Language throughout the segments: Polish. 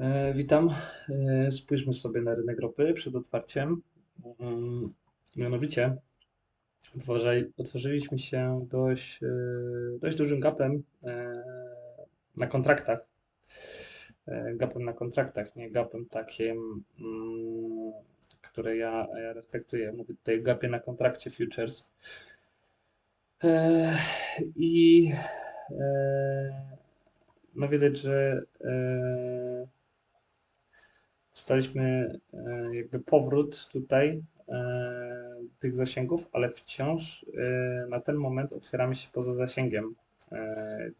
E, Witam. E, Spójrzmy sobie na rynek ropy przed otwarciem. Mm, Mianowicie otworzyliśmy się dość, e, dość dużym gapem na kontraktach. Gapem na kontraktach, nie gapem takim, mm, które ja, ja respektuję. Mówię tutaj gapie na kontrakcie futures. I no widać, że Dostaliśmy e, jakby powrót tutaj e, tych zasięgów, ale wciąż e, na ten moment otwieramy się poza zasięgiem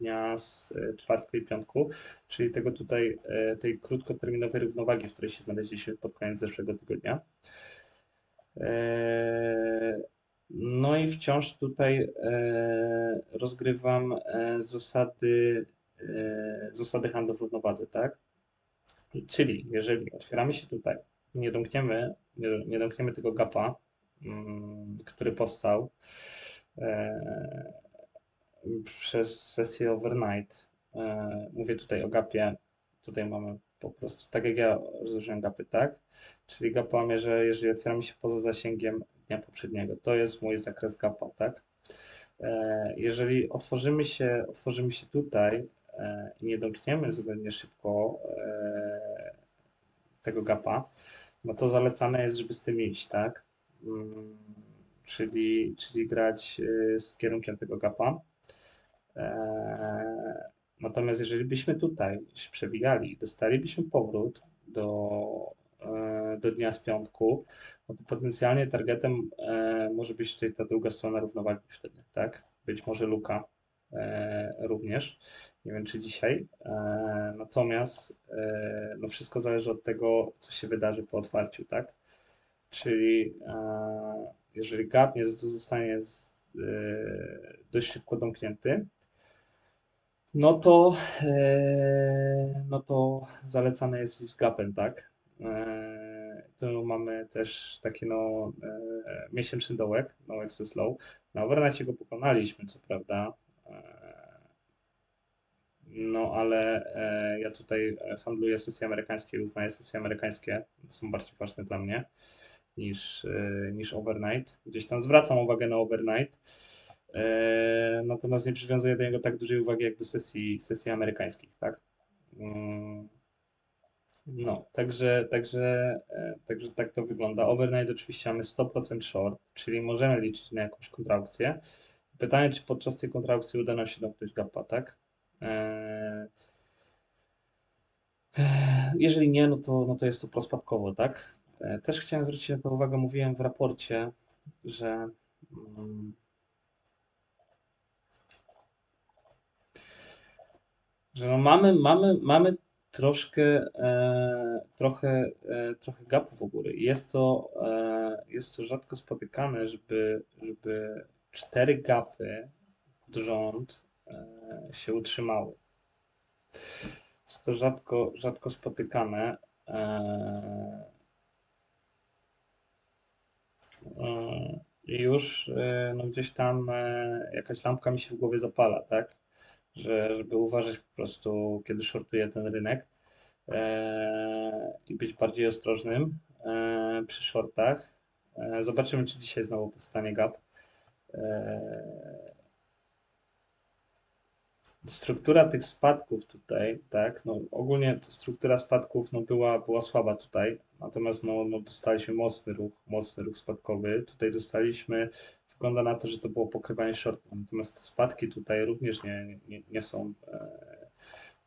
dnia z czwartku i piątku, czyli tego tutaj, tej krótkoterminowej równowagi, w której się znaleźliśmy pod koniec zeszłego tygodnia. No i wciąż tutaj rozgrywam zasady, zasady handlu w równowadze, tak? Czyli jeżeli otwieramy się tutaj, nie domkniemy, nie, nie domkniemy tego gapa, mm, który powstał e, przez sesję overnight. E, mówię tutaj o gapie. Tutaj mamy po prostu, tak jak ja rozłożyłem gapy, tak? Czyli gap łamie, że jeżeli otwieramy się poza zasięgiem dnia poprzedniego, to jest mój zakres gapa, tak? E, jeżeli otworzymy się, otworzymy się tutaj nie domkniemy względnie szybko e, tego gapa, no to zalecane jest, żeby z tym iść, tak? Mm, Czyli, czyli grać e, z kierunkiem tego gapa. E, Natomiast jeżeli byśmy tutaj się przewijali i dostalibyśmy powrót do, e, do dnia z piątku, no to potencjalnie targetem e, może być tutaj ta druga strona równowagi wtedy, tak? Być może luka e, również. Nie wiem, czy dzisiaj. E, Natomiast e, no wszystko zależy od tego, co się wydarzy po otwarciu, tak? Czyli e, jeżeli gap nie zostanie e, dość szybko domknięty, no to, e, no to zalecane jest z gapem, tak? E, tu mamy też taki no, e, miesięczny dołek, no access low. Na overnightie go pokonaliśmy, co prawda. E, no ale e, ja tutaj handluję sesje amerykańskie uznaję sesje amerykańskie, są bardziej ważne dla mnie niż, e, niż overnight. Gdzieś tam zwracam uwagę na overnight. E, Natomiast nie przywiązuję do niego tak dużej uwagi jak do sesji, sesji amerykańskich, tak? Mm, No, także, także, e, także tak to wygląda. Overnight oczywiście mamy 100% short, czyli możemy liczyć na jakąś kontraukcję. Pytanie, czy podczas tej kontraukcji uda nam się domknąć gapa, tak? E, Jeżeli nie, no to, no to jest to prospadkowo, tak? E, Też chciałem zwrócić na to uwagę, mówiłem w raporcie, że mm, że no mamy, mamy, mamy troszkę, e, trochę, e, trochę gapów u góry. Jest to, e, jest to rzadko spotykane, żeby, żeby cztery gapy pod rząd e, się utrzymały. Jest to rzadko, rzadko spotykane. E, e, już e, no gdzieś tam e, jakaś lampka mi się w głowie zapala, tak? Że, żeby uważać po prostu, kiedy shortuje ten rynek e, i być bardziej ostrożnym e, przy shortach. E, zobaczymy, czy dzisiaj znowu powstanie gap. E, struktura tych spadków tutaj, tak, no ogólnie struktura spadków no była, była słaba tutaj, natomiast no, no dostaliśmy mocny ruch, mocny ruch spadkowy. Tutaj dostaliśmy, wygląda na to, że to było pokrywanie shortem, natomiast te spadki tutaj również nie, nie, nie są, e,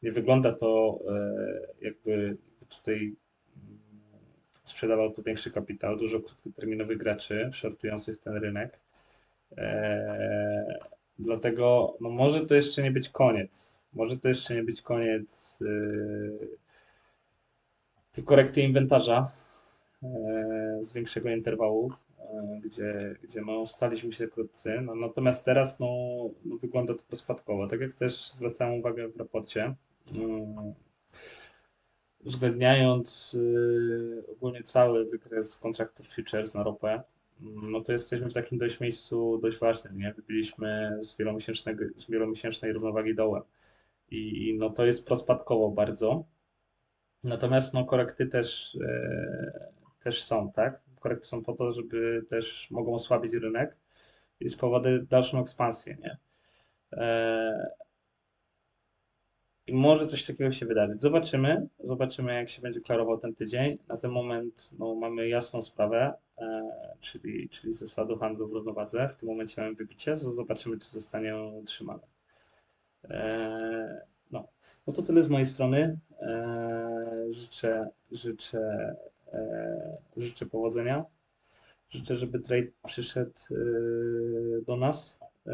nie wygląda to e, jakby, tutaj mm, sprzedawał to większy kapitał, dużo krótkoterminowych graczy shortujących ten rynek. Dlatego no może to jeszcze nie być koniec. Może to jeszcze nie być koniec yy, tej korekty inwentarza yy, z większego interwału, yy, gdzie, gdzie no, staliśmy się krótcy. No, natomiast teraz no, no, wygląda to spadkowo. Tak jak też zwracałem uwagę w raporcie, yy, uwzględniając yy, ogólnie cały wykres kontraktów futures na ropę, no to jesteśmy w takim dość miejscu dość ważnym, nie? Wybiliśmy z wielomiesięcznego, z wielomiesięcznej równowagi dołem. I, i no to jest prospadkowo bardzo. Natomiast no, korekty też, e, też są, tak? Korekty są po to, żeby też mogą osłabić rynek i spowodować dalszą ekspansję, nie? E, I może coś takiego się wydarzyć. Zobaczymy, zobaczymy jak się będzie klarował ten tydzień. Na ten moment no, mamy jasną sprawę, e, czyli, czyli zasady handlu w równowadze. W tym momencie mamy wybicie, zo- zobaczymy czy zostanie on utrzymane. E, no. no to tyle z mojej strony. E, życzę, życzę, e, życzę powodzenia. Życzę, żeby trade przyszedł e, do nas. E,